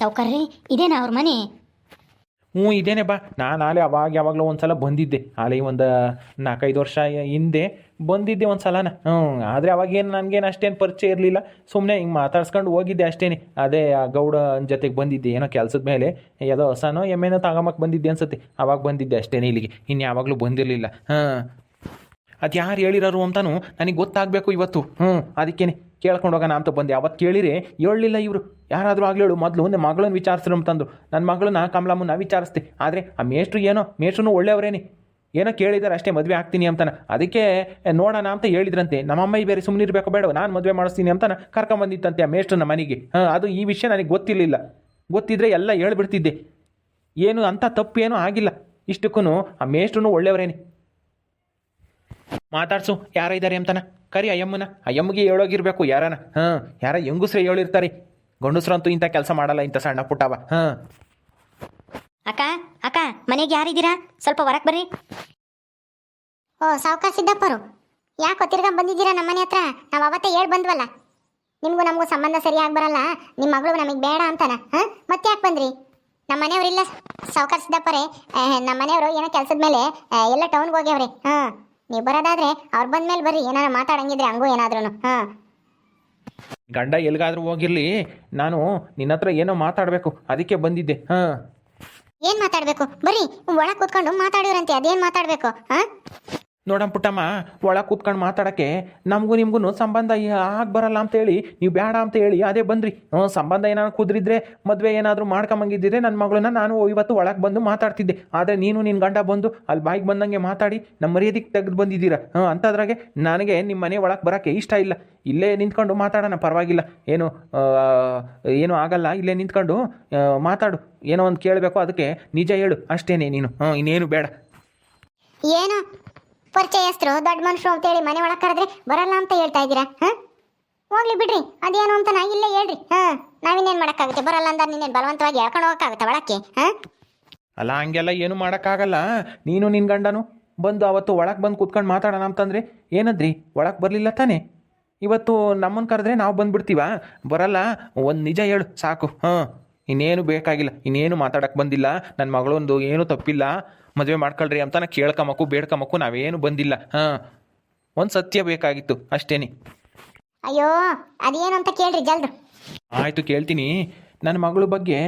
ಸಾವುಕಾರ್ರಿ, ಇದೇನಾ ಅವ್ರ ಮನೆ? ಹ್ಞೂ, ಇದೇನೆ ಬಾ. ನಾನು ಆಲೆ ಅವಾಗ ಯಾವಾಗಲೂ ಒಂದು ಸಲ ಬಂದಿದ್ದೆ. ಆಲೆ ಒಂದು ನಾಲ್ಕೈದು ವರ್ಷ ಹಿಂದೆ ಬಂದಿದ್ದೆ ಒಂದು ಸಲನ ಹ್ಞೂ, ಆದರೆ ಅವಾಗೇನು ನನಗೇನು ಅಷ್ಟೇನು ಪರಿಚಯ ಇರಲಿಲ್ಲ. ಸುಮ್ಮನೆ ಹಿಂಗೆ ಮಾತಾಡ್ಸ್ಕೊಂಡು ಹೋಗಿದ್ದೆ ಅಷ್ಟೇನೆ. ಅದೇ ಆ ಗೌಡ ಜೊತೆಗೆ ಬಂದಿದ್ದೆ. ಏನೋ ಕೆಲಸದ ಮೇಲೆ ಯಾವುದೋ ಹೊಸನೋ ಎಮ್ಮೆನೋ ತಗೊಂಬಕ್ಕೆ ಬಂದಿದ್ದೆ ಅನ್ಸುತ್ತೆ. ಅವಾಗ ಬಂದಿದ್ದೆ ಅಷ್ಟೇನೆ ಇಲ್ಲಿಗೆ. ಇನ್ನು ಯಾವಾಗಲೂ ಬಂದಿರಲಿಲ್ಲ. ಹಾಂ ಅದು ಯಾರು ಹೇಳಿರೋರು ಅಂತಾನು ನನಗೆ ಗೊತ್ತಾಗಬೇಕು ಇವತ್ತು. ಹ್ಞೂ ಅದಕ್ಕೇನೆ ಕೇಳ್ಕೊಂಡು ಹೋಗೋಣ ಅಂತ ಬಂದೆ. ಅವತ್ತು ಕೇಳಿರಿ ಹೇಳಲಿಲ್ಲ ಇವರು. ಯಾರಾದರೂ ಆಗಲಿ ಹೇಳು. ಮೊದಲು ನನ್ನ ಮಗಳನ್ನ ವಿಚಾರಿಸ್ರು ಅಂತಂದು ನನ್ನ ಮಗಳನ್ನ ಕಮಲಮ್ಮನ ವಿಚಾರಿಸ್ತೆ ಆದರೆ ಆ ಮೇಷ್ಟ್ರು ಏನೋ ಮೇಷ್ಟ್ರು ಒಳ್ಳೆಯವರೇನೆ. ಏನೋ ಕೇಳಿದಾರೆ ಅಷ್ಟೇ ಮದುವೆ ಆಗ್ತೀನಿ ಅಂತಾನೆ. ಅದಕ್ಕೆ ನೋಡೋಣ ಅಂತ ಹೇಳಿದ್ರಂತೆ. ನಮ್ಮ ನಮ್ಮಮ್ಮ ಬೇರೆ ಸುಮ್ಮನೆ ಇರಬೇಕು ಬೇಡ ನಾನು ಮದುವೆ ಮಾಡಿಸ್ತೀನಿ ಅಂತಾನೆ ಕರ್ಕೊಂಬಂದಿತ್ತಂತೆ ಆ ಮೇಷ್ಟ್ರನ್ನ ಮನೆಗೆ. ಹಾಂ, ಅದು ಈ ವಿಷಯ ನನಗೆ ಗೊತ್ತಿರಲಿಲ್ಲ. ಗೊತ್ತಿದ್ರೆ ಎಲ್ಲ ಹೇಳ್ಬಿಡ್ತಿದ್ದೆ. ಏನು, ಅಂಥ ತಪ್ಪೇನೂ ಆಗಿಲ್ಲ. ಇಷ್ಟಕ್ಕೂ ಆ ಮೇಷ್ಟ್ರು ಒಳ್ಳೆಯವರೇನೆ. ಮಾತಾಡ್ಸು ಯಾರ ಇದ್ದಾರೆ ಅಂತಾನ? ಕರಿ ಅಯ್ಯಮ್ಮನ. ಅಯ್ಯಮ್ಮಗೆ ಹೇಳೋಗಿರ್ಬೇಕು ಯಾರನ? ಹಾಂ ಯಾರ ಹೆಂಗುಸ್ರೆ ಹೇಳಿರ್ತಾರೆ ಗಂಡಸ್ರಂತೂ ಇಂಥ ಕೆಲಸ ಮಾಡಲ್ಲ ಇಂಥ ಸಣ್ಣ ಪುಟ್ಟವ. ಹಾಂ. ಅಕ್ಕ ಅಕ್ಕ ಮನೆಗೆ ಯಾರಿದ್ದೀರಾ? ಸ್ವಲ್ಪ ಹೊರಕ್ ಬರ್ರಿ. ಓ ಸಾವುಕಾರ ಸಿದ್ದಪ್ಪರು. ಯಾಕೋ ತಿರ್ಗಾ ಬಂದಿದ್ದೀರಾ ನಮ್ಮ ಮನೆ ಹತ್ರ? ನಾವು ಅವತ್ತೇ ಹೇಳಿ ಬಂದ್ವಲ್ಲ. ನಿಮಗೂ ನಮಗೂ ಸಂಬಂಧ ಸರಿಯಾಗಿ ಬರಲ್ಲ. ನಿಮ್ಮ ಮಗಳು ನಮಗೆ ಬೇಡ ಅಂತಾನ. ಹಾಂ? ಮತ್ತೆ ಯಾಕೆ ಬಂದ್ರಿ? ನಮ್ಮ ಮನೆಯವರಿಲ್ಲ ಸಾವುಕಾರ ಸಿದ್ದಪ್ಪರೇ. ನಮ್ಮ ಮನೆಯವರು ಏನೋ ಕೆಲಸದ ಮೇಲೆ ಎಲ್ಲ ಟೌನ್ಗೆ ಹೋಗ್ಯಾವ್ರಿ. ಹಾಂ. ನೀವು ಬರೋದಾದ್ರೆ ಅವ್ರು ಬಂದ್ಮೇಲೆ ಬರ್ರಿ ಏನಾರು ಮಾತಾಡಂಗಿದ್ರೆ ಹಂಗೂ ಏನಾದ್ರೂ ಹಾಂ. ಗಂಡ ಎಲ್ಲಿಗಾದ್ರೂ ಹೋಗಿರ್ಲಿ ನಾನು ನಿನ್ನ ಹತ್ರ ಏನೋ ಮಾತಾಡಬೇಕು ಅದಕ್ಕೆ ಬಂದಿದ್ದೆ ಹಾಂ. ಏನು ಮಾತಾಡಬೇಕು? ಬರ್ರಿ ಒಳಗೆ ಕೂತ್ಕೊಂಡು ಮಾತಾಡಿವ್ರಂತೆ ಅದೇನು ಮಾತಾಡಬೇಕು ಹಾಂ? ನೋಡಮ್ಮ ಪುಟ್ಟಮ್ಮ, ಒಳಗೆ ಕೂತ್ಕೊಂಡು ಮಾತಾಡೋಕ್ಕೆ ನಮಗೂ ನಿಮಗೂ ಸಂಬಂಧ ಆಗಿ ಬರಲ್ಲ ಅಂತೇಳಿ, ನೀವು ಬೇಡ ಅಂತ ಹೇಳಿ ಅದೇ ಬಂದ್ರಿ. ಹ್ಞೂ, ಸಂಬಂಧ ಏನಾದ್ರು ಕುದ್ರಿದ್ರೆ ಮದುವೆ ಏನಾದರೂ ಮಾಡ್ಕೊಂಬಂಗಿದ್ದಿದ್ರೆ ನನ್ನ ಮಗಳನ್ನ ನಾನು ಇವತ್ತು ಒಳಗೆ ಬಂದು ಮಾತಾಡ್ತಿದ್ದೆ. ಆದರೆ ನೀನು ನಿನ್ನ ಗಂಡ ಬಂದು ಅಲ್ಲಿ ಬಾಯಿಗೆ ಬಂದಂಗೆ ಮಾತಾಡಿ ನಮ್ಮ ಮರ್ಯಾದೆಗೆ ತೆಗೆದು ಬಂದಿದ್ದೀರಾ. ಹಾಂ ಅಂಥದ್ರಾಗೆ ನನಗೆ ನಿಮ್ಮ ಮನೆ ಒಳಗೆ ಬರೋಕ್ಕೆ ಇಷ್ಟ ಇಲ್ಲ. ಇಲ್ಲೇ ನಿಂತ್ಕೊಂಡು ಮಾತಾಡೋಣ, ಪರವಾಗಿಲ್ಲ. ಏನು ಏನೂ ಏನು ಆಗಲ್ಲ, ಇಲ್ಲೇ ನಿಂತ್ಕೊಂಡು ಮಾತಾಡು. ಏನೋ ಒಂದು ಕೇಳಬೇಕು, ಅದಕ್ಕೆ ನಿಜ ಹೇಳು, ಅಷ್ಟೇನೆ ನೀನು. ಹಾಂ ಇನ್ನೇನು ಬೇಡ. ಏನು? ಪರಿಚಯಸ್ಥರು ದೊಡ್ಡ ಮನುಷ್ಯರು ಅಂತೇಳಿ ಮನೆ ಒಳಗೆ ಕರೆದ್ರೆ ಬರಲ್ಲ ಅಂತ ಹೇಳ್ತಾ ಇದ್ದೀರಾ? ಹಾಂ? ಹೋಗ್ಲಿ ಬಿಡ್ರಿ, ಅದೇನು ಅಂತ ನಾ ಇಲ್ಲೇ ಹೇಳ್ರಿ. ಹಾಂ, ನಾವಿನ್ನೇನು ಮಾಡೋಕ್ಕಾಗುತ್ತೆ? ಬರಲ್ಲ ಅಂದ್ರೆ ನೀನೇನು ಬಲವಂತವಾಗಿ ಹೇಳ್ಕೊಂಡು ಹೋಗೋಕ್ಕಾಗುತ್ತೆ ಒಳಕ್ಕೆ? ಹಾಂ? ಅಲ್ಲ, ಹಂಗೆಲ್ಲ ಏನು ಮಾಡೋಕ್ಕಾಗಲ್ಲ. ನೀನು ನಿನ್ನ ಗಂಡನು ಬಂದು ಅವತ್ತು ಒಳಗೆ ಬಂದು ಕೂತ್ಕೊಂಡು ಮಾತಾಡೋಣ ಅಂತಂದರೆ ಏನದ್ರಿ? ಒಳಗೆ ಬರಲಿಲ್ಲ ತಾನೇ? ಇವತ್ತು ನಮ್ಮನ್ನು ಕರೆದ್ರೆ ನಾವು ಬಂದುಬಿಡ್ತೀವ? ಬರಲ್ಲ, ಒಂದು ನಿಜ ಹೇಳು, ಸಾಕು. ಹಾಂ. ಇನ್ನೇನು ಬೇಕಾಗಿಲ್ಲ ಇನ್ನೇನು ಮಾತಾಡಕ್ಕೆ ಬಂದಿಲ್ಲ ನನ್ನ ಮಗಳೊಂದು ಏನೂ ತಪ್ಪಿಲ್ಲ ಮದುವೆ ಮಾಡ್ಕೊಳ್ರಿ ಅಂತ ನಾ ಕೇಳ್ಕೊಂಬಕ್ಕು ಬೇಡ್ಕೊಂಬಕ್ಕು ನಾವೇನು ಬಂದಿಲ್ಲ ಹಾಂ. ಒಂದು ಸತ್ಯ ಬೇಕಾಗಿತ್ತು ಅಷ್ಟೇನೆ. ಅಯ್ಯೋ ಅದೇನು ಅಂತ ಕೇಳ್ರಿ ಜಲ್ದು. ಆಯಿತು ಕೇಳ್ತೀನಿ ನನ್ನ ಮಗಳ ಬಗ್ಗೆ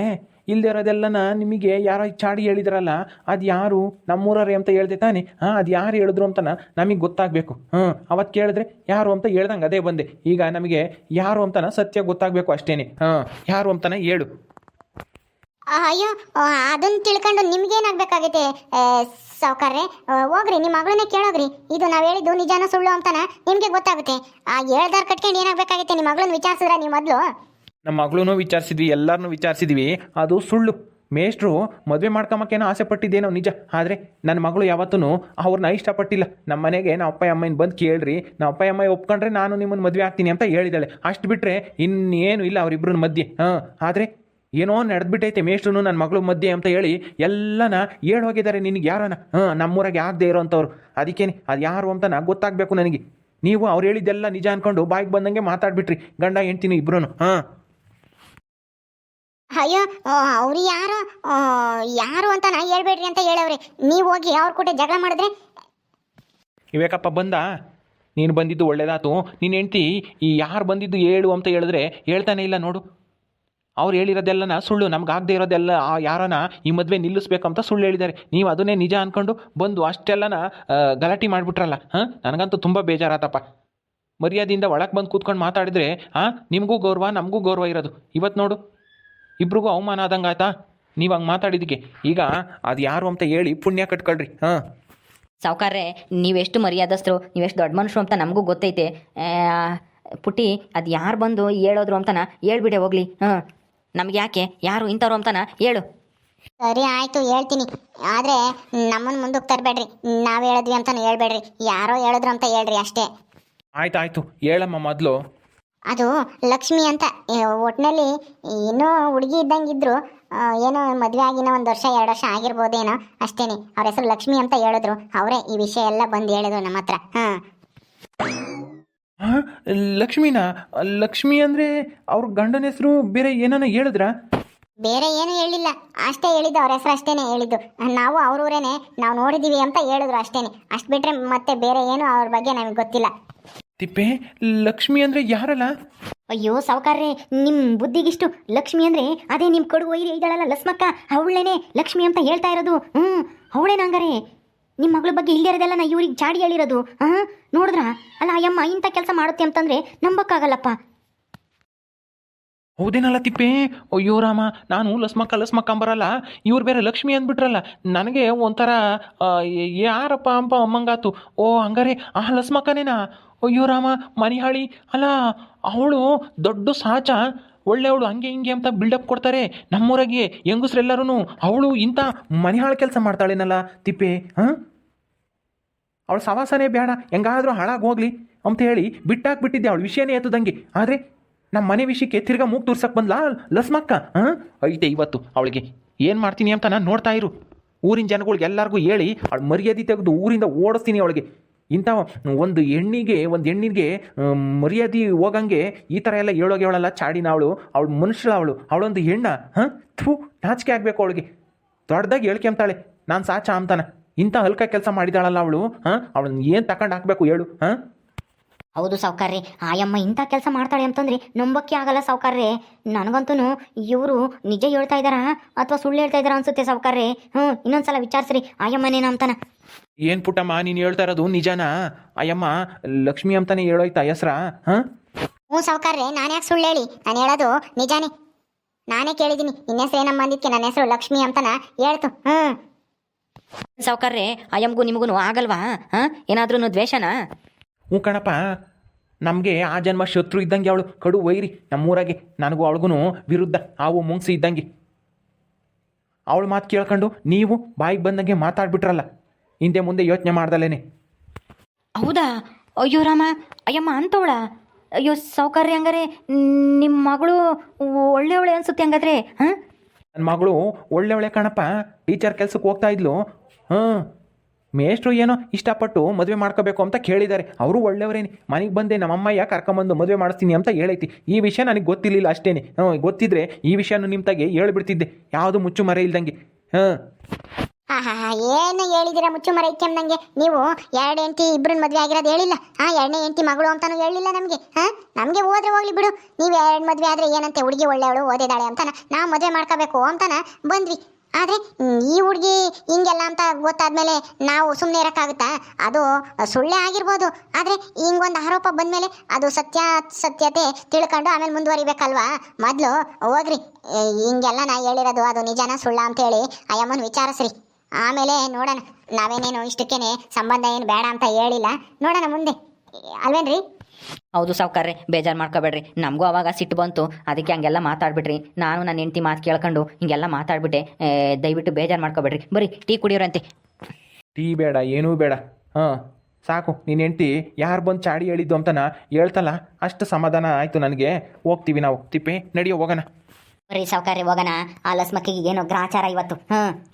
ಇಲ್ದೇ ಇರೋದೆಲ್ಲನ ನಿಮಗೆ ಯಾರೋ ಚಾಡಿ ಹೇಳಿದ್ರಲ್ಲ ಅದು ಯಾರು ನಮ್ಮೂರವ್ರೆ ಅಂತ ಹೇಳ್ದೆ ತಾನೆ ಹಾಂ ಅದು ಯಾರು ಹೇಳಿದ್ರು ಅಂತನ ನಮಗೆ ಗೊತ್ತಾಗಬೇಕು ಹ್ಞೂ ಅವತ್ತು ಕೇಳಿದ್ರೆ ಯಾರು ಅಂತ ಹೇಳ್ದಂಗೆ ಅದೇ ಬಂದೆ ಈಗ ನಮಗೆ ಯಾರು ಅಂತನ ಸತ್ಯ ಗೊತ್ತಾಗಬೇಕು ಅಷ್ಟೇನೆ ಹಾಂ. ಯಾರು ಅಂತನ ಹೇಳು. ಅಯ್ಯೋ ಅದನ್ನ ತಿಳ್ಕೊಂಡು ನಿಮ್ಗೇನಾಗಬೇಕಾಗೈತೆ? ಸಾವುಕಾರ್ರೆ ಹೋಗ್ರಿ ನಿಮ್ಮ ಮಗಳನ್ನೇ ಕೇಳೋಗ್ರಿ. ಇದು ನಾವು ಹೇಳಿದ್ದು ನಿಜಾನ ಸುಳ್ಳು ಅಂತಾನ ನಿಮಗೆ ಗೊತ್ತಾಗುತ್ತೆ. ಆ ಹೇಳ್ದಾರ್ ಕಟ್ಕೊಂಡು ಏನಾಗಬೇಕಾಗೈತೆ ನಿಮ್ಮ ಮಗಳನ್ನ ವಿಚಾರಿಸಿದ್ರೆ ನೀವು ಮೊದಲು? ನಮ್ಮ ಮಗಳೂ ವಿಚಾರಿಸಿದ್ವಿ ಎಲ್ಲರನ್ನೂ ವಿಚಾರಿಸಿದ್ವಿ. ಅದು ಸುಳ್ಳು. ಮೇಷ್ಟ್ರು ಮದುವೆ ಮಾಡ್ಕೊಂಬಕ್ಕೇನೋ ಆಸೆ ಪಟ್ಟಿದ್ದೇನೋ ನಿಜ. ಆದರೆ ನನ್ನ ಮಗಳು ಯಾವತ್ತೂ ಅವ್ರನ್ನ ಇಷ್ಟಪಟ್ಟಿಲ್ಲ. ನಮ್ಮ ಮನೆಗೆ ನಾವು ಅಪ್ಪ ಅಮ್ಮನ ಬಂದು ಕೇಳ್ರಿ ನಮ್ಮ ಅಪ್ಪ ಅಮ್ಮ ಒಪ್ಕೊಂಡ್ರೆ ನಾನು ನಿಮ್ಮನ್ನು ಮದುವೆ ಆಗ್ತೀನಿ ಅಂತ ಹೇಳಿದಾಳೆ. ಅಷ್ಟು ಬಿಟ್ಟರೆ ಇನ್ನೇನು ಇಲ್ಲ ಅವರಿಬ್ಬರ ಮಧ್ಯೆ. ಹಾಂ, ಆದರೆ ಏನೋ ನಡೆದ್ಬಿಟ್ಟೈತೆ ಮೇಷ್ಟ್ರು ನನ್ನ ಮಗಳು ಮಧ್ಯೆ ಅಂತ ಹೇಳಿ ಎಲ್ಲನ ಹೇಳಿ ಹೋಗಿದ್ದಾರೆ ನಿನಗೆ ಯಾರನ? ಹಾಂ ನಮ್ಮೂರಾಗೆ ಆಗದೆ ಇರೋಂಥವ್ರು. ಅದಕ್ಕೇನೆ ಅದು ಯಾರು ಅಂತ ನಾ ಗೊತ್ತಾಗಬೇಕು ನನಗೆ. ನೀವು ಅವ್ರು ಹೇಳಿದ್ದೆಲ್ಲ ನಿಜ ಅನ್ಕೊಂಡು ಬಾಯಿಗೆ ಬಂದಂಗೆ ಮಾತಾಡ್ಬಿಟ್ರಿ ಗಂಡ ಹೆಂಡ್ತೀನಿ ಇಬ್ರು ಹಾಂ. ಅಯ್ಯೋ ಅವ್ರು ಯಾರು? ಯಾರು ಅಂತ ನಾ ಹೇಳ್ಬೇಡ್ರಿ ಅಂತ ಹೇಳವ್ರಿ. ನೀವು ಹೋಗಿ ಅವ್ರ ಕೂಡ ಜಗಳ ಮಾಡಿದ್ರೆ? ಇವೇಕಪ್ಪ ಬಂದ? ನೀನು ಬಂದಿದ್ದು ಒಳ್ಳೇದಾತು. ನೀನು ಹೆಂಡ್ತಿ ಈ ಯಾರು ಬಂದಿದ್ದು ಹೇಳು ಅಂತ ಹೇಳಿದ್ರೆ ಹೇಳ್ತಾನೆ ಇಲ್ಲ ನೋಡು. ಅವ್ರು ಹೇಳಿರೋದೆಲ್ಲನ ಸುಳ್ಳು ನಮ್ಗೆ ಆಗದೆ ಇರೋದೆಲ್ಲ ಆ ಯಾರನ ಈ ಮದುವೆ ನಿಲ್ಲಿಸ್ಬೇಕಂತ ಸುಳ್ಳು ಹೇಳಿದ್ದಾರೆ. ನೀವು ಅದನ್ನೇ ನಿಜ ಅಂದ್ಕೊಂಡು ಬಂದು ಅಷ್ಟೆಲ್ಲನ ಗಲಾಟೆ ಮಾಡಿಬಿಟ್ರಲ್ಲ, ಹಾಂ? ನನಗಂತೂ ತುಂಬ ಬೇಜಾರಾತಪ್ಪ. ಮರ್ಯಾದೆಯಿಂದ ಒಳಗೆ ಬಂದು ಕೂತ್ಕೊಂಡು ಮಾತಾಡಿದ್ರೆ ಹಾಂ ನಿಮಗೂ ಗೌರವ, ನಮಗೂ ಗೌರವ ಇರೋದು. ಇವತ್ತು ನೋಡು, ಇಬ್ರಿಗೂ ಅವಮಾನ ಆದಂಗೆ ಆಯ್ತಾ? ನೀವು ಹಂಗೆ ಮಾತಾಡಿದ್ದಕ್ಕೆ ಈಗ ಅದು ಯಾರು ಅಂತ ಹೇಳಿ ಪುಣ್ಯ ಕಟ್ಕೊಳ್ರಿ, ಹಾಂ? ಸಾವುಕಾರ್ರೆ, ನೀವೆಷ್ಟು ಮರ್ಯಾದಸ್ಥರು, ನೀವೆಷ್ಟು ದೊಡ್ಡ ಮನುಷ್ಯರು ಅಂತ ನಮಗೂ ಗೊತ್ತೈತೆ. ಪುಟ್ಟಿ, ಅದು ಯಾರು ಬಂದು ಹೇಳೋದ್ರು ಅಂತನ ಹೇಳ್ಬಿಡೆ ಹೋಗ್ಲಿ, ಹಾಂ? ನಮ್ಗೆ ಯಾಕೆ ಯಾರು ಇಂಥವ್ರು ಅಂತಾನ ಹೇಳು. ಸರಿ ಆಯ್ತು ಹೇಳ್ತೀನಿ. ಆದ್ರೆ ನಮ್ಮನ್ನ ಮುಂದಕ್ಕೆ ತರಬೇಡ್ರಿ ನಾವ್ ಹೇಳಿದ್ವಿ ಅಂತ ಹೇಳ್ಬೇಡ್ರಿ. ಯಾರೋ ಹೇಳಿದ್ರು ಅಂತ ಹೇಳ್ರಿ ಅಷ್ಟೇ. ಆಯ್ತು ಆಯ್ತು. ಹೇಳಮ್ಮ ಮೊದಲು. ಅದು ಲಕ್ಷ್ಮಿ ಅಂತ. ಒಟ್ನಲ್ಲಿ ಇನ್ನೂ ಹುಡುಗಿ ಇದ್ದಂಗಿದ್ರು ಏನೋ ಮದುವೆ ಆಗಿನ ಒಂದು ವರ್ಷ ಎರಡು ವರ್ಷ ಆಗಿರ್ಬೋದೇನೋ ಅಷ್ಟೇನೆ. ಅವ್ರ ಹೆಸರು ಲಕ್ಷ್ಮಿ ಅಂತ ಹೇಳಿದ್ರು. ಅವರೇ ಈ ವಿಷಯ ಎಲ್ಲ ಬಂದು ಹೇಳಿದ್ರು ನಮ್ಮ ಹತ್ರ ಹಾಂ. ಹಾಂ ಲಕ್ಷ್ಮಿನಾ ಲಕ್ಷ್ಮಿ ಅಂದ್ರೆ ಅವ್ರ ಗಂಡನ ಹೆಸರು ಬೇರೆ ಏನಾನ ಹೇಳಿದ್ರಾ? ಬೇರೆ ಏನು ಹೇಳಿಲ್ಲ. ಅಷ್ಟೇ ಹೇಳಿದ್ದು ಅವ್ರ ಹೆಸರು ಅಷ್ಟೇನೆ ಹೇಳಿದ್ದು. ನಾವು ಅವ್ರೂರೇನೆ ನಾವು ನೋಡಿದೀವಿ ಅಂತ ಹೇಳಿದ್ರು ಅಷ್ಟೇನೆ. ಅಷ್ಟು ಬಿಟ್ರೆ ಮತ್ತೆ ಬೇರೆ ಏನು ಅವ್ರ ಬಗ್ಗೆ ನಮಗೆ ಗೊತ್ತಿಲ್ಲ. ತಿಪ್ಪೆ ಲಕ್ಷ್ಮಿ ಅಂದ್ರೆ ಯಾರಲ್ಲ? ಅಯ್ಯೋ ಸಾವುಕಾರ್ರೆ ನಿಮ್ಮ ಬುದ್ಧಿಗಿಷ್ಟು ಲಕ್ಷ್ಮಿ ಅಂದ್ರೆ ಅದೇ ನಿಮ್ಮ ಕಡು ಇದಾಳಲ್ಲ ಇದ್ದಾಳಲ್ಲ ಲಸ್ಮಕ್ಕ ಅವಳೇನೆ ಲಕ್ಷ್ಮಿ ಅಂತ ಹೇಳ್ತಾ ಇರೋದು. ಹ್ಮ್ ಅವಳೇನ ಹಂಗಾರೆ ನಿಮ್ಮ ಮಗಳ ಬಗ್ಗೆ ಇಲ್ಲಿರೋದೆಲ್ಲ ನಾ ಇವ್ರಿಗೆ ಜಾಡಿ ಹೇಳಿರೋದು. ಹಾಂ ನೋಡಿದ್ರ? ಅಲ್ಲ, ಅಯ್ಯಮ್ಮ ಇಂಥ ಕೆಲಸ ಮಾಡುತ್ತೆ ಅಂತಂದ್ರೆ ನಂಬಕ್ಕಾಗಲ್ಲಪ್ಪ. ಹೌದೇನಲ್ಲ ತಿಪ್ಪೆ? ಅಯ್ಯೋ ರಾಮ, ನಾನು ಲಸ್ಮಕ್ಕ ಅಂಬರಲ್ಲ ಇವ್ರು ಬೇರೆ ಲಕ್ಷ್ಮಿ ಅಂದ್ಬಿಟ್ರಲ್ಲ, ನನಗೆ ಒಂಥರ ಯಾರಪ್ಪ ಅಂಪ ಅಮ್ಮಂಗಾತು. ಓ, ಹಂಗಾರೆ, ಆ ಲಸ್ಮಕ್ಕನೇನಾ? ಅಯ್ಯೋ ರಾಮ ಮನಿಹಾಳಿ ಅಲ್ಲ, ಅವಳು ದೊಡ್ಡ ಸಾಚ ಒಳ್ಳೆಯವಳು ಹಂಗೆ ಹಿಂಗೆ ಅಂತ ಬಿಲ್ಡಪ್ ಕೊಡ್ತಾರೆ. ನಮ್ಮೂರಾಗೆ ಹೆಂಗಸ್ರೆಲ್ಲರೂ ಅವಳು ಇಂಥ ಮನಿಹಾಳು ಕೆಲಸ ಮಾಡ್ತಾಳೇನಲ್ಲ? ತಿಪ್ಪೆ, ಹಾಂ? ಅವಳು ಸವಾಸನೇ ಬೇಡ. ಹೆಂಗಾದರೂ ಹಾಳಾಗಿ ಹೋಗ್ಲಿ ಅಂತ ಹೇಳಿ ಬಿಟ್ಟಾಕ್ಬಿಟ್ಟಿದ್ದೆ ಅವಳು. ವಿಷಯನೇ ಎತ್ತದಂಗೆ. ಆದರೆ ನಮ್ಮ ಮನೆ ವಿಷಯಕ್ಕೆ ತಿರ್ಗಾ ಮೂಗ್ ತೋರ್ಸಕ್ಕೆ ಬಂದ್ಲಾ? ಲಸ್ಮಕ್ಕ, ಹಾಂ? ಐತೆ ಇವತ್ತು ಅವಳಿಗೆ ಏನು ಮಾಡ್ತೀನಿ ಅಂತ ನಾನು ನೋಡ್ತಾ ಇರು. ಊರಿನ ಜನಗಳಿಗೆ ಎಲ್ಲರಿಗೂ ಹೇಳಿ ಅವಳು ಮರ್ಯಾದೆ ತೆಗೆದು ಊರಿಂದ ಓಡಿಸ್ತೀನಿ ಅವಳಿಗೆ. ಇಂಥ ಒಂದು ಹೆಣ್ಣಿಗೆ ಒಂದು ಹೆಣ್ಣಿಗೆ ಮರ್ಯಾದೆ ಹೋಗಂಗೆ ಈ ಥರ ಎಲ್ಲ ಹೇಳೋಗೆ ಅವಳಲ್ಲ, ಚಾಡಿನ ಅವಳು ಅವಳು ಮನುಷ್ಯಳ ಅವಳು, ಅವಳೊಂದು ಹೆಣ್ಣ, ಹಾಂ? ಥೂ, ನಾಚಿಕೆ ಆಗಬೇಕು ಅವಳಿಗೆ. ದೊಡ್ಡದಾಗಿ ಹೇಳ್ಕೊಂತಾಳೆ ನಾನು ಸಾಚ ಅಂತಾನೆ. ಇಂಥ ಹಲ್ಕ ಕೆಲಸ ಮಾಡಿದಾಳಲ್ಲ ಅವಳು, ಹಾಂ? ಅವಳನ್ನ ಏನು ತಗೊಂಡು ಹಾಕಬೇಕು ಹೇಳು, ಹಾಂ? ಹೌದು ಸಾವುಕಾರ್ರಿ. ಆಯಮ್ಮ ಇಂಥ ಕೆಲಸ ಮಾಡ್ತಾಳೆ ಅಂತಂದ್ರೆ ನಂಬಕ್ಕೆ ಆಗಲ್ಲ ಸಾವುಕಾರ್ರೆ. ನನಗಂತೂ ಇವರು ನಿಜ ಹೇಳ್ತಾ ಇದ್ದಾರಾ ಅಥವಾ ಸುಳ್ಳು ಹೇಳ್ತಾ ಇದ್ದಾರಾ ಅನ್ಸುತ್ತೆ ಸಾವುಕಾರ್ರೆ. ಹ್ಞೂ ಇನ್ನೊಂದ್ಸಲ ವಿಚಾರಿಸ್ರಿ. ಆಯಮ್ಮನೇನ ಅಂತಾನ. ಏನು ಪುಟ್ಟಮ್ಮ ನೀನು ಹೇಳ್ತಾ ಇರೋದು ನಿಜನಾ? ಅಯ್ಯಮ್ಮ ಲಕ್ಷ್ಮಿ ಅಂತಾನೆ ಹೇಳೋಯ್ತಾ ಹೆಸ್ರ? ಹಾಂ? ಹ್ಞೂ ಸಾವುಕಾರ್ರೆ ನಾನು ಯಾಕೆ ಸುಳ್ಳು ಹೇಳಿ? ನಾನು ಹೇಳೋದು ನಿಜಾನೇ. ನಾನೇ ಕೇಳಿದ್ದೀನಿ ನಿನ್ನ ಹೆಸರು ಏನಮ್ಮ ಬಂದಿದ್ಕೆ ನನ್ನ ಹೆಸರು ಲಕ್ಷ್ಮಿ ಅಂತನ ಹೇಳ್ತು. ಹ್ಞೂ. ಸಾವುಕಾರ್ರೆ ಅಯ್ಯಮ್ಗೂ ನಿಮಗೂ ಆಗಲ್ವಾ? ಹಾಂ? ಏನಾದ್ರೂ ದ್ವೇಷನಾ? ಹ್ಞೂ ಕಣಪ್ಪ. ನಮಗೆ ಆ ಜನ್ಮ ಶತ್ರು ಇದ್ದಂಗೆ ಅವಳು ಕಡು ವೈರಿ. ನಮ್ಮೂರಾಗೆ ನನಗೂ ಅವಳಿಗೂ ವಿರುದ್ಧ ಹಾವು ಮುಂಗ್ಸಿ ಇದ್ದಂಗೆ. ಅವಳು ಮಾತು ಕೇಳ್ಕೊಂಡು ನೀವು ಬಾಯಿಗೆ ಬಂದಂಗೆ ಮಾತಾಡ್ಬಿಟ್ರಲ್ಲ. ಹಿಂದೆ ಮುಂದೆ ಯೋಚನೆ ಮಾಡ್ದಲೇನೆ ಹೌದಾ? ಅಯ್ಯೋ ರಾಮ ಅಯ್ಯಮ್ಮ ಅಂತವಳ? ಅಯ್ಯೋ ಸೌಕರ್ಯ ಹಂಗಾರೆ ನಿಮ್ಮ ಮಗಳು ಒಳ್ಳೆಯವಳೆ ಅನ್ಸುತ್ತೆ ಹಂಗಾದ್ರೆ ಹಾಂ? ನನ್ನ ಮಗಳು ಒಳ್ಳೆ ಕಣಪ್ಪ. ಟೀಚರ್ ಕೆಲ್ಸಕ್ಕೆ ಹೋಗ್ತಾ ಇದ್ಲು. ಹಾಂ. ಮೇಷ್ಟ್ರು ಏನೋ ಇಷ್ಟಪಟ್ಟು ಮದುವೆ ಮಾಡ್ಕೋಬೇಕು ಅಂತ ಕೇಳಿದ್ದಾರೆ. ಅವರು ಒಳ್ಳೆಯವರೇನೆ. ಮನೆಗೆ ಬಂದೆ ನಮ್ಮಮ್ಮಯ್ಯ ಕರ್ಕೊಂಬಂದು ಮದುವೆ ಮಾಡಿಸ್ತೀನಿ ಅಂತ ಹೇಳೈತಿ. ಈ ವಿಷಯ ನನಗೆ ಗೊತ್ತಿರಲಿಲ್ಲ ಅಷ್ಟೇ ಹ್ಞೂ ಗೊತ್ತಿದ್ರೆ ಈ ವಿಷಯನೂ ನಿಮ್ಮ ತಗೆ ಹೇಳ್ಬಿಡ್ತಿದ್ದೆ. ಯಾವುದು ಮುಚ್ಚು ಮರೆ ಇಲ್ದಂಗೆ. ಹಾಂ. ಹಾ ಏನು ಹೇಳಿದಿರ ಮುಚ್ಚು ಮರ ನಂಗೆ. ನೀವು ಎರಡು ಹೆಂಡತಿ ಇಬ್ಬರನ್ನ ಮದುವೆ ಆಗಿರೋದು ಹೇಳಿಲ್ಲ. ಹಾ ಎರಡನೇ ಹೆಂಡತಿ ಮಗಳು ಅಂತಾನು ಹೇಳಿಲ್ಲ ನಮಗೆ. ಹಾ ನಮಗೆ ಹೋದ್ರೆ ಹೋಗ್ಲಿ ಬಿಡು. ನೀವು ಎರಡು ಮದುವೆ ಆದ್ರೆ ಏನಂತೆ ಹುಡುಗಿ ಒಳ್ಳೆಯವಳು ಓದಿದಾಳೆ ಅಂತಾನ? ನಾವು ಮದುವೆ ಮಾಡ್ಕೋಬೇಕು ಅಂತಾನ? ಬಂದ್ವಿ. ಆದ್ರೆ ಈ ಹುಡುಗಿ ಹಿಂಗೆಲ್ಲ ಅಂತ ಗೊತ್ತಾದ್ಮೇಲೆ ನಾವು ಸುಮ್ಮನೆ ಇರೋಕ್ಕಾಗುತ್ತಾ? ಅದು ಸುಳ್ಳೇ ಆಗಿರ್ಬೋದು. ಆದ್ರೆ, ಹಿಂಗೊಂದು ಆರೋಪ ಬಂದಮೇಲೆ ಅದು ಸತ್ಯ, ಸತ್ಯತೆ ತಿಳ್ಕೊಂಡು ಆಮೇಲೆ ಮುಂದುವರಿಬೇಕಲ್ವಾ? ಮೊದಲು ಹೋಗ್ರಿ. ಹಿಂಗೆಲ್ಲ ನಾ ಹೇಳಿರೋದು ಅದು ನಿಜಾನ ಸುಳ್ಳ ಅಂತೇಳಿ ಅಯ್ಯಮ್ಮನ ವಿಚಾರಿಸ್ರಿ. ಆಮೇಲೆ ನೋಡೋಣ ನಾವೇನೇನು ಇಷ್ಟಕ್ಕೇನೆ ಸಂಬಂಧ ಏನು ಬೇಡ ಅಂತ ಹೇಳಿಲ್ಲ. ನೋಡೋಣ ಮುಂದೆ. ಅಲ್ವೇನ್ರಿ? ಹೌದು ಸಾವುಕಾರ್ರೆ ಬೇಜಾರು ಮಾಡ್ಕೋಬೇಡ್ರಿ. ನಮಗೂ ಅವಾಗ ಸಿಟ್ಟು ಬಂತು. ಅದಕ್ಕೆ ಹಂಗೆಲ್ಲ ಮಾತಾಡ್ಬಿಟ್ರಿ. ನಾನು ನನ್ನ ಹೆಂಡತಿ ಮಾತು ಕೇಳ್ಕೊಂಡು ಹಿಂಗೆಲ್ಲ ಮಾತಾಡ್ಬಿಟ್ಟೆ. ಏ, ದಯವಿಟ್ಟು ಬೇಜಾರು ಮಾಡ್ಕೋಬೇಡ್ರಿ. ಬರೀ ಟೀ ಕುಡಿಯೋರಂತೆ. ಟೀ ಬೇಡ ಏನೂ ಬೇಡ. ಹಾಂ ಸಾಕು. ನಿನ್ನ ಹೆಂಡ್ತಿ ಯಾರು ಬಂದು ಚಾಡಿ ಹೇಳಿದ್ದು ಅಂತನ ಹೇಳ್ತಲ್ಲ ಅಷ್ಟು ಸಮಾಧಾನ ಆಯಿತು ನನಗೆ. ಹೋಗ್ತೀವಿ ನಾವು. ತಿಪ್ಪೆ ನಡಿಯೋ ಹೋಗೋಣ. ಬರೀ ಸಾವುಕಾರ್ರಿ ಹೋಗೋಣ. ಆ ಲಸ್ಮಕ್ಕಿಗೆ ಏನೋ ಗ್ರಾಚಾರ ಇವತ್ತು. ಹಾಂ.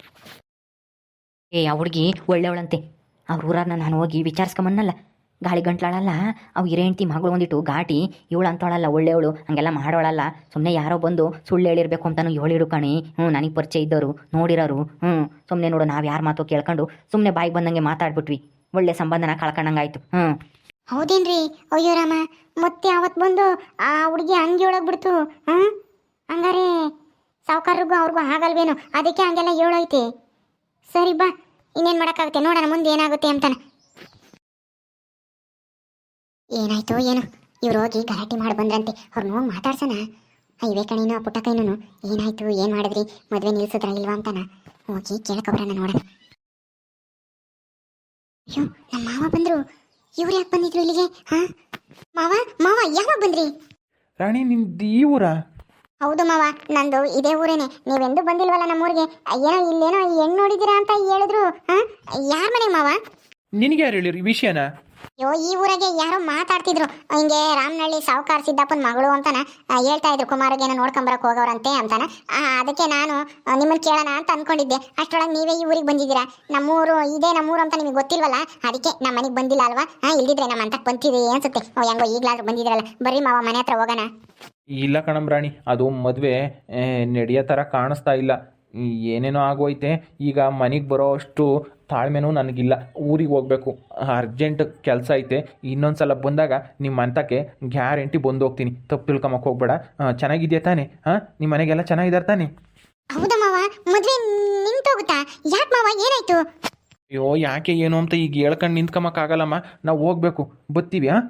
ಏ, ಆ ಹುಡುಗಿ ಒಳ್ಳೆಯವಳಂತೆ ಅವ್ರ ಊರಾಗ ನಾನು ಹೋಗಿ ವಿಚಾರಿಸ್ಕೊಂಬನ್ನಲ್ಲ ಗಾಳಿ ಗಂಟ್ಲಾಳಲ್ಲ, ಅವು ಹಿರೇ ಮಗಳು ಒಂದಿಟ್ಟು ಘಾಟಿ ಇವಳು ಅಂತವಳಲ್ಲ ಒಳ್ಳೆಯವಳು ಹಂಗೆಲ್ಲ ಮಾಡೋಳಲ್ಲ. ಸುಮ್ಮನೆ ಯಾರೋ ಬಂದು ಸುಳ್ಳು ಹೇಳಿರ್ಬೇಕು ಅಂತಾನು ಹೇಳಿಡು ಕಣಿ. ಹ್ಞೂ, ನನಗೆ ಪರಿಚಯ ಇದ್ದವರು ನೋಡಿರೋರು. ಹ್ಞೂ ಸುಮ್ಮನೆ ನೋಡು, ನಾವು ಯಾರ ಮಾತು ಕೇಳ್ಕೊಂಡು ಸುಮ್ಮನೆ ಬಾಯಿಗೆ ಬಂದಂಗೆ ಮಾತಾಡ್ಬಿಟ್ವಿ. ಒಳ್ಳೆ ಸಂಬಂಧನ ಕಳ್ಕೊಂಡಂಗಾಯ್ತು. ಹ್ಞೂ. ಹೌದೇನ್ರಿ? ಅಯ್ಯೋ ರಾಮ, ಮತ್ತೆ ಅವತ್ತು ಬಂದು ಆ ಹುಡುಗಿ ಹಂಗೆ ಹೇಳೋಗ್ಬಿಡ್ತು. ಹ್ಞೂ? ಹಂಗಾರೆ ಸಾವುಕಾರರಿಗೂ ಅವ್ರಿಗೂ ಆಗಲ್ವೇನು? ಅದಕ್ಕೆ ಹಂಗೆಲ್ಲ ಹೇಳೋಯ್ತೆ. ಸರಿ, ಬಾ. ಇನ್ನೇನು ಮಾಡೋಕ್ಕಾಗುತ್ತೆ? ನೋಡೋಣ, ಮುಂದೆ ಏನಾಗುತ್ತೆ ಅಂತಾನೆ. ಏನಾಯ್ತು ಏನು. ಇವ್ರು ಹೋಗಿ ಗಲಾಟೆ ಮಾಡಿ ಬಂದ್ರಂತೆ. ಅವ್ರನ್ನ ಹೋಗಿ ಮಾತಾಡ್ಸೋಣ. ಇವೆ ಕಣಿನೂ, ಪುಟ್ಟ ಕೈನೂ ಏನಾಯ್ತು, ಏನು ಮಾಡಿದ್ರಿ? ಮದುವೆ ನಿಲ್ಸಿದ್ರ ಇಲ್ವಾ ಅಂತಾನ. ಹೋಗಿ ಕೇಳ್ಕೊಬರೋಣ ನೋಡೋಣ. ಅಯ್ಯೋ ನಮ್ಮ ಮಾವ ಬಂದ್ರು. ಇವ್ರು ಯಾಕೆ ಬಂದಿದ್ರು ಇಲ್ಲಿಗೆ? ಹಾ? ಮಾವ ಮಾವ, ಯಾವಾಗ ಬಂದ್ರಿ? ರಾಣಿ, ನಿಮ್ದು ಈ ಊರಾ? ಹೌದು ಮಾವ ನಂದು ಇದೇ ಊರೇನೆ. ನೀವೆಂದೂ ಬಂದಿಲ್ವಲ್ಲ ನಮ್ಮೂರಿಗೆ? ಏನೋ ಇಲ್ಲೇನೋ ಹೆಣ್ಣು ನೋಡಿದ್ದೀರಾ ಅಂತ ಹೇಳಿದ್ರು. ಹಾ? ಯಾರ ಮನೆ ಮಾವ? ನಿನಗೆ ಯಾರು ಹೇಳಿರಿ ಈ ವಿಷಯನ? ಅಯ್ಯೋ ಈ ಊರಾಗೆ ಯಾರೋ ಮಾತಾಡ್ತಿದ್ರು. ಹಿಂಗೆ ರಾಮನಹಳ್ಳಿ ಸಾವುಕಾರ ಸಿದ್ದಪ್ಪನ ಮಗಳು ಅಂತಾನ ಆ, ಹೇಳ್ತಾ ಇದ್ರು ಕುಮಾರಗೇನ ನೋಡ್ಕೊಂಬರಕ್ ಹೋಗೋರಂತೆ ಅಂತಾನ. ಆ, ಅದಕ್ಕೆ ನಾನು ಆ, ನಿಮ್ಮನ್ನ ಕೇಳೋಣ ಅಂತ ಅನ್ಕೊಂಡಿದ್ದೆ. ಅಷ್ಟರೊಳಗೆ ನೀವೇ ಈ ಊರಿಗೆ ಬಂದಿದ್ದೀರಾ? ನಮ್ಮೂರು ಇದೇ ನಮ್ಮೂರು ಅಂತ ನಿಮಗೆ ಗೊತ್ತಿಲ್ವಲ್ಲ? ಅದಕ್ಕೆ ನಮ್ಮ ಮನೆಗೆ ಬಂದಿಲ್ಲ ಅಲ್ವಾ? ಹಾ ಇಲ್ದಿದ್ರೆ ನಮ್ಮ ಅಂತ ಬಂತಿದೆ ಅನ್ಸುತ್ತೆ. ಓ ಹೆಂಗೋ ಈಗಲಾದ್ರೂ ಬಂದಿದ್ದೀರಲ್ಲ ಬರ್ರಿ ಮಾವ ಮನೆ ಹತ್ರ ಹೋಗೋಣ. ಇಲ್ಲ ಕಣಂಬ್ರಾಣಿ ಅದು ಮದುವೆ ನಡೆಯೋ ಥರ ಕಾಣಿಸ್ತಾ ಇಲ್ಲ. ಏನೇನೋ ಆಗೋಯ್ತೆ ಈಗ ಮನೆಗೆ ಬರೋ ಅಷ್ಟು ತಾಳ್ಮೆನೂ ನನಗಿಲ್ಲ. ಊರಿಗೆ ಹೋಗಬೇಕು. ಅರ್ಜೆಂಟ್ ಕೆಲಸ ಐತೆ. ಇನ್ನೊಂದು ಸಲ ಬಂದಾಗ ನಿಮ್ಮ ಅಂತಕ್ಕೆ ಗ್ಯಾರಂಟಿ ಬಂದು ಹೋಗ್ತೀನಿ. ತಪ್ಪು ತಿಳ್ಕೊಂಬಕ್ಕೆ ಹೋಗ್ಬೇಡ. ಚೆನ್ನಾಗಿದೆಯಾ ಚೆನ್ನಾಗಿದ್ಯಾ ತಾನೇ? ಹಾಂ ನಿಮ್ಮ ಮನೆಗೆಲ್ಲ ಚೆನ್ನಾಗಿದ್ದಾರೆ ತಾನೆ? ಹೌದಾ ಮಾವ? ಮದ್ವೆ ನಿಂತೋಗುತ್ತಾ? ಯಾಕೆ ಮಾವ? ಏನಾಯ್ತು? ಅಯ್ಯೋ ಯಾಕೆ ಏನು ಅಂತ ಈಗ ಹೇಳ್ಕೊಂಡು ನಿಂತ್ಕೊಂಬಕ್ಕಾಗಲ್ಲಮ್ಮ ನಾವು ಹೋಗ್ಬೇಕು. ಬತ್ತೀವಿ ಹಾಂ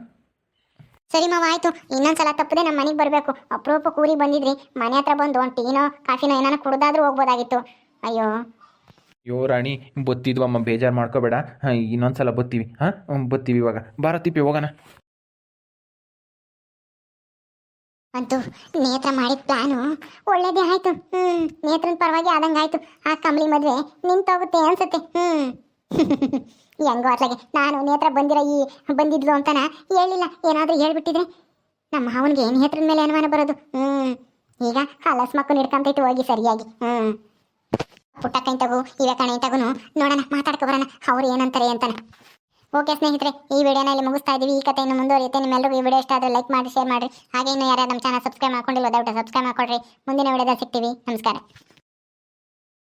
ಸರಿ ಮಾವ ಆಯ್ತು. ಇನ್ನೊಂದ್ಸಲ ತಪ್ಪದೆ ನಮ್ಮ ಮನೆಗೆ ಬರಬೇಕು. ಅಪರೂಪ ಕೂರಿ ಬಂದಿದ್ರಿ. ಮನೆ ಹತ್ರ ಬಂದು ಒಂದು ಟೀನೋ ಕಾಫಿನೋ ಏನಾನ ಕುಡ್ದಾದ್ರೂ ಹೋಗ್ಬೋದಾಗಿತ್ತು. ಅಯ್ಯೋ. ಅಯ್ಯೋ ರಾಣಿ ಬತ್ತಿದ್ವಮ್ಮ ಬೇಜಾರು ಮಾಡ್ಕೋಬೇಡ. ಇನ್ನೊಂದ್ಸಲ ಸಲ ಬತ್ತೀವಿ. ಹಾಂ ಬತ್ತೀವಿ ಇವಾಗ. ಬಾರತಿಪ್ಪಿ ಹೋಗೋಣ. ಅಂತೂ ನೇತ್ರ ಮಾಡಿದ ಪ್ಲಾನು ಒಳ್ಳೇದೇ ಆಯ್ತು. ಹ್ಮ್ ನೇತ್ರನ ಪರವಾಗಿ ಆದಂಗಾಯ್ತು. ಆ ಕಂಬಳಿ ಮದ್ವೆ ನಿಂತೋಗುತ್ತೆ ಅನ್ಸುತ್ತೆ. ಹ್ಮ್. ಹೆಂಗೋ ಅಟ್ಲಾಗೆ ನಾನು ನೇತ್ರ ಬಂದಿರೋ ಈ ಬಂದಿದ್ಲು ಅಂತನ ಹೇಳಿಲ್ಲ. ಏನಾದ್ರೂ ಹೇಳ್ಬಿಟ್ಟಿದ್ರೆ ನಮ್ಮ ಮಾವನಿಗೆ ಹೆತ್ರದ ಮೇಲೆ ಅನುಮಾನ ಬರೋದು. ಹ್ಮ್, ಈಗ ಕಲಸ್ ಮಕ್ಕಳು ಹಿಡ್ಕೊಂತೈತೆ ಹೋಗಿ ಸರಿಯಾಗಿ. ಹ್ಮ್. ಪುಟ್ಟ ಕೈ ತಗೋ, ಇವೆ ಕಣೆ ತಗುನು. ನೋಡೋಣ, ಮಾತಾಡ್ಕೊ ಬರೋಣ. ಅವ್ರು ಏನಂತಾರೆ ಅಂತಾನೆ. ಓಕೆ ಸ್ನೇಹಿತರೆ, ಈ ವಿಡಿಯೋನ ಇಲ್ಲಿ ಮುಗಿಸ್ತಾ ಇದ್ದೀವಿ ಈ ಕಥೆಯನ್ನು ಮುಂದುವರಿಯುತ್ತೆ. ನಿಮ್ಮೆಲ್ಲರಿಗೂ ಈ ವಿಡಿಯೋ ಇಷ್ಟ ಆದರೆ ಲೈಕ್ ಮಾಡಿ, ಶೇರ್ ಮಾಡಿ. ಹಾಗೆ ಇನ್ನು ಯಾರು ನಮ್ಮ ಚಾನಲ್ ಸಬ್ಸ್ಕ್ರೈಬ್ ಮಾಡ್ಕೊಂಡಿಲ್ಲ, ದಯವಿಟ್ಟು ಸಬ್ಸ್ಕ್ರೈಬ್ ಮಾಡ್ಕೊಡ್ರಿ. ಮುಂದಿನ ವಿಡಿಯೋದಲ್ಲಿ ಸಿಗ್ತೀವಿ. ನಮಸ್ಕಾರ.